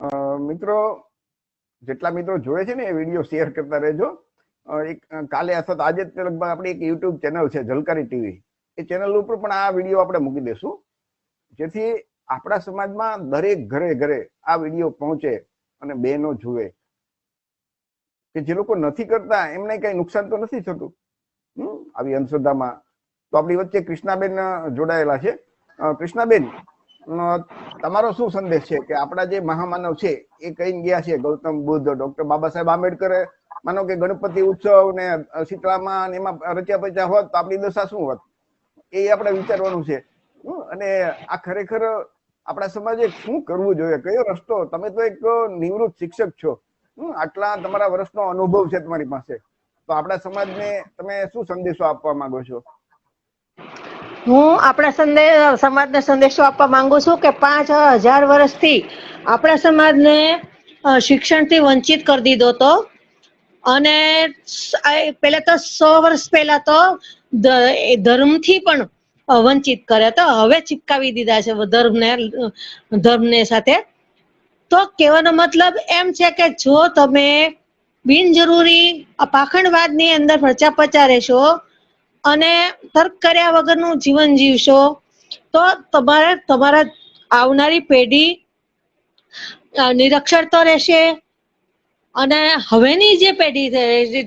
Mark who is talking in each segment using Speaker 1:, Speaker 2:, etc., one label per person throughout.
Speaker 1: મિત્રો, જેટલા મિત્રો જોવે છે ને એ વીડિયો શેર કરતા રહેજો. એક કાલે અથવા આજે લગભગ આપણી એક યુટ્યુબ ચેનલ છે ઝલકારી ટીવી એ ચેનલ ઉપર પણ આ વીડિયો આપણે મૂકી દેશું. જેથી આપણા સમાજમાં દરેક ઘરે ઘરે આ વીડિયો પહોંચે અને બહેનો જુએ. કે જે લોકો નથી કરતા, એમને કઈ નુકસાન તો નથી થતું. હમ, આવી અંધશ્રદ્ધામાં. તો આપણી વચ્ચે કૃષ્ણાબેન જોડાયેલા છે. કૃષ્ણાબેન તમારો શું સંદેશ છે કે આપણા જે મહામાનવ છે, એ કઈ ગયા છે ગૌતમ બુદ્ધ, ડોક્ટર બાબા સાહેબ આંબેડકરે? માનો કે ગણપતિ ઉત્સવ ને શીતળામાં એમાં રચ્યા પચ્યા હોત તો આપણી દશા શું હોત? એ આપણે વિચારવાનું છે. અને આ ખરેખર આપણા સમાજે શું કરવું જોઈએ? કયો રસ્તો? તમે તો એક નિવૃત્ત શિક્ષક છો. આટલા તમારા વર્ષનો અનુભવ છે તમારી પાસે. તો આપણા સમાજને તમે શું સંદેશો આપવા માંગો છો?
Speaker 2: હું આપણા સંદેશ સમાજને સંદેશો આપવા માંગુ છું કે પાંચ હજાર વર્ષથી આપણા સમાજને શિક્ષણથી વંચિત કરી દીધો તો અને પહેલા તો સો વર્ષ પહેલા તો ધર્મથી પણ વંચિત કરે તો હવે ચિપકાવી દીધા છે ધર્મને ધર્મને સાથે. તો કહેવાનો મતલબ એમ છે કે જો તમે બિનજરૂરી પાખંડવાદની અંદર ફરચા પચા રહેશો અને તર્ક કર્યા વગરનું જીવન જીવશો, તો તમારે તમારા આવનારી પેઢી નિરક્ષર તો રહેશે. અને હવેની જે પેઢી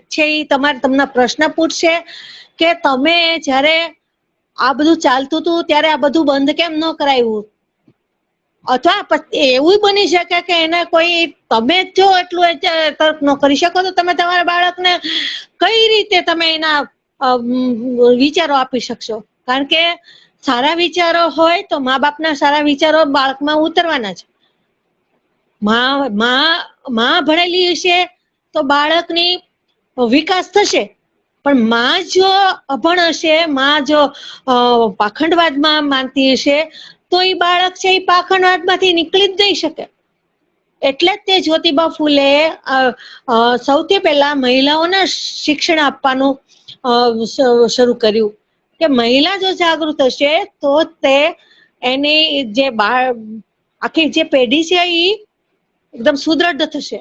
Speaker 2: છે- એ તમારે તમને પ્રશ્ન પૂછશે કે તમે જ્યારે આ બધું ચાલતું હતું, ત્યારે આ બધું બંધ કેમ ન કરાવ્યું અથવા એવું બની શકે કે એને કોઈ, તમે જો એટલું તર્ક ન કરી શકો તો તમે તમારા બાળકને કઈ રીતે તમે એના વિચારો આપી શકશો. કારણ કે સારા વિચારો હોય તો મા બાપના સારા વિચારો બાળકમાં ઉતરવાના છે. મા ભણેલી હશે તો બાળકની વિકાસ થશે. પણ માં જો અભણ હશે, માં જો પાખંડવાદમાં માનતી હશે, તો એ બાળક છે એ પાખંડવાદમાંથી નીકળી જ નહીં શકે. એટલે જ તે જ્યોતિબા ફૂલે સૌથી પહેલા મહિલાઓને શિક્ષણ આપવાનું શરૂ કર્યું કે મહિલા જો જાગૃત હશે તો તે એની જે બાળ, આખી જે પેઢી છે એ એકદમ સુદ્રઢ થશે.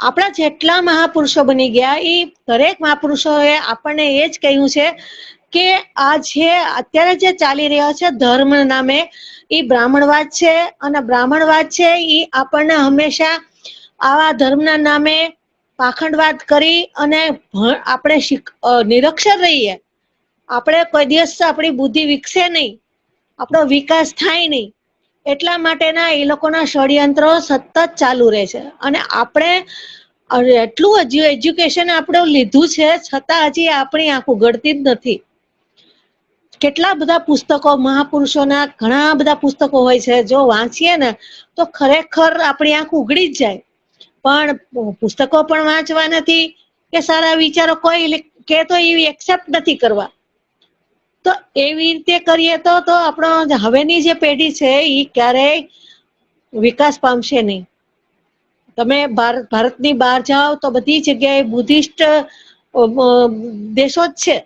Speaker 2: આપણા જેટલા મહાપુરુષો બની ગયા એ દરેક મહાપુરુષોએ આપણને એ જ કહ્યું છે કે આ જે અત્યારે જે ચાલી રહ્યા છે ધર્મ નામે એ બ્રાહ્મણવાદ છે અને બ્રાહ્મણવાદ છે એ આપણને હંમેશા આવા ધર્મના નામે પાખંડવાદ કરી અને આપણે નિરક્ષર રહીએ. આપણે કોઈ દિવસ આપણી બુદ્ધિ વિકસે નહીં. આપણો વિકાસ થાય નહીં. એટલા માટેના એ લોકોના ષડયંત્રો સતત ચાલુ રહે છે. અને આપણે એટલું હજી એજ્યુકેશન આપણે લીધું છે, છતાં હજી આપણી આંખ ઉગડતી જ નથી. કેટલા બધા પુસ્તકો, મહાપુરુષોના ઘણા બધા પુસ્તકો હોય છે. જો વાંચીએ ને, તો ખરેખર આપણી આંખ ઉગડી જ જાય. પણ પુસ્તકો પણ વાંચવા નથી કે સારા વિચારો કોઈ કે તો એવી એક્સેપ્ટ નથી કરવા. તો એવી રીતે કરીએ તો તો આપણો હવેની જે પેઢી છે એ ક્યારેય વિકાસ પામશે નહીં. તમે ભારત ભારતની બહાર જાઓ તો બધી જગ્યાએ બુદ્ધિસ્ટ દેશો જ છે.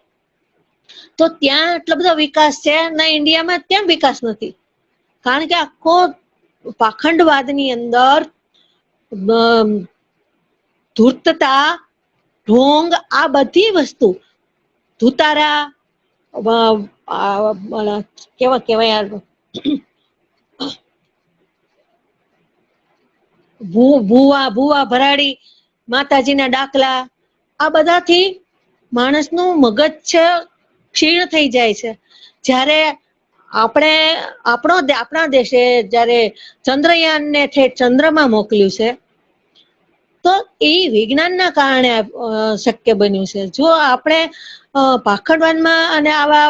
Speaker 2: તો ત્યાં એટલો બધો વિકાસ છે ના ઇન્ડિયામાં ત્યાં વિકાસ નથી. કારણ કે આખો પાખંડવાદની અંદર ધૂર્તતા ઢોંગ આ બધી વસ્તુ ધુતારા કેવા કેવાય ભૂવા ભૂવા ભરાડી, માતાજીના ડાકલા, આ બધાથી માણસનું મગજ છે, ક્ષીણ થઈ જાય છે. જ્યારે આપણે આપણો આપણા દેશે જ્યારે ચંદ્રયાનને ઠેઠ ચંદ્રમાં મોકલ્યું છે, તો એ વિજ્ઞાનના કારણે શક્ય બન્યું છે. જો આપણે પાખડવાનમાં અને આવા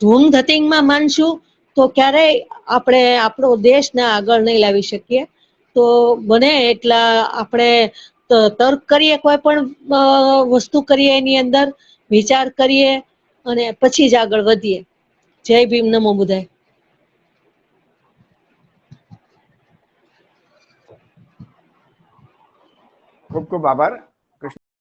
Speaker 2: ધૂમ ધતિંગમાં માનશું, તો ક્યારેય આપણે આપણો દેશને આગળ નહીં લાવી શકીએ. તો બને એટલા આપણે તર્ક કરીએ, કોઈ પણ વસ્તુ કરીએ એની અંદર, વિચાર કરીએ અને પછી જ આગળ વધીએ. જય ભીમ નમો બુધાય.
Speaker 1: ખૂબ ખૂબ આભાર.